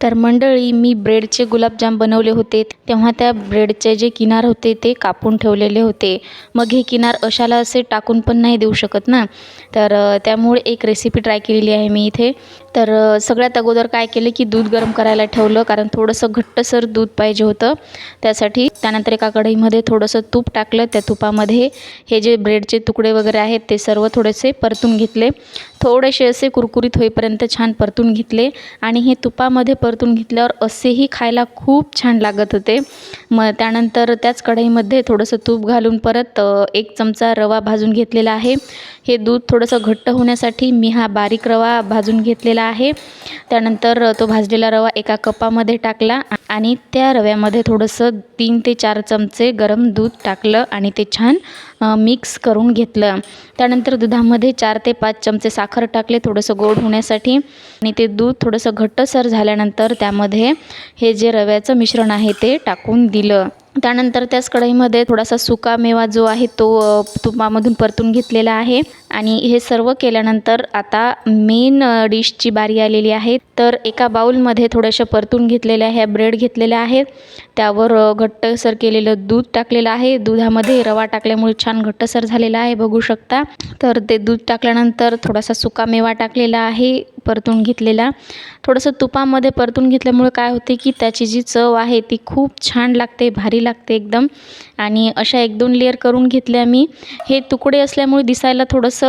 तर मंडळी मी ब्रेडचे गुलाबजाम बनवले होते. तेव्हा त्या ब्रेडचे जे किनार होते ते कापून ठेवलेले होते. मग हे किनार अशाला असे टाकून पण नाही देऊ शकत ना. तर त्यामुळे एक रेसिपी ट्राय केलेली आहे मी इथे. तर सगळ्यात अगोदर काय केले की दूध गरम करायला ठेवलं कारण थोडंसं घट्टसर दूध पाहिजे होतं. त्यासाठी त्यानंतर एका कढईमध्ये थोडंसं तूप टाकलं. त्या तुपामध्ये हे जे ब्रेडचे तुकडे वगैरे आहेत ते सर्व थोडेसे परतून घेतले. थोडेसे असे कुरकुरीत होईपर्यंत छान परतून घेतले आणि हे तुपामध्ये परतून घेतल्यावर असेही खायला खूप छान लागत होते. मग त्यानंतर त्याच कढईमध्ये थोडंसं तूप घालून परत एक चमचा रवा भाजून घेतलेला आहे. हे दूध थोडंसं घट्ट होण्यासाठी मी हा बारीक रवा भाजून घेतलेला आहे. त्यानंतर तो भाजलेला रवा एका कपामध्ये टाकला आणि त्या रव्यामध्ये थोडंसं तीन ते चार चमचे गरम दूध टाकलं आणि ते छान मिक्स करून घेतलं. त्यानंतर दुधामध्ये चार ते पाच चमचे साखर टाकले थोडंसं गोड होण्यासाठी. आणि ते दूध थोडंसं घट्टसर झाल्यानंतर त्यामध्ये हे जे रव्याचं मिश्रण आहे ते टाकून दिलं. त्यानंतर त्याच कढईमध्ये थोडासा सुका मेवा जो आहे तो तुपामधून परतून घेतलेला आहे. आणि हे सर्व केल्यानंतर आता मेन डिशची बारी आलेली आहे. तर एका बाऊलमध्ये थोड्याशा परतून घेतलेल्या ह्या ब्रेड घेतलेल्या आहेत त्यावर घट्टसर केलेलं दूध टाकलेलं आहे. दुधामध्ये रवा टाकल्यामुळे छान घट्टसर झालेला आहे बघू शकता. तर ते दूध टाकल्यानंतर थोडासा सुका मेवा टाकलेला आहे परतून घेतलेला. थोडंसं तुपामध्ये परतून घेतल्यामुळे काय होते की त्याची जी चव आहे ती खूप छान लागते भारी लागते एकदम. आणि अशा एक दोन लेअर करून घेतल्या मी. हे तुकडे असल्यामुळे दिसायला थोडंसं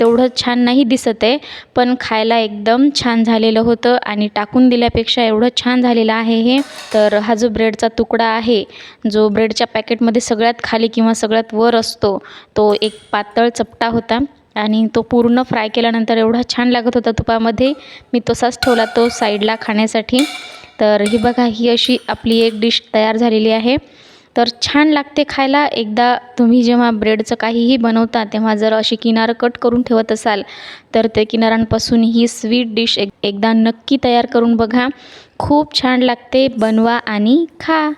तेवढं छान नाही दिसत आहे पण खायला एकदम छान झालेलं होतं आणि टाकून दिल्यापेक्षा एवढं छान झालेलं आहे हे. तर हा जो ब्रेडचा तुकडा आहे जो ब्रेडच्या पॅकेटमध्ये सगळ्यात खाली किंवा सगळ्यात वर असतो तो एक पातळ चपटा होता आणि तो पूर्ण फ्राय केल्यानंतर एवढा छान लागत होता तुपामध्ये. मी तसाच ठेवला तो साईडला खाण्यासाठी. तर ही बघा ही अशी आपली एक डिश तयार झालेली आहे. तर छान लागते खायला. एकदा तुम्ही जेव्हा ब्रेडचं काहीही बनवता तेव्हा जर अशी किनारं कट करून ठेवत असाल तर ते किनारांपासून ही स्वीट डिश एक एकदा नक्की तयार करून बघा. खूप छान लागते. बनवा आणि खा.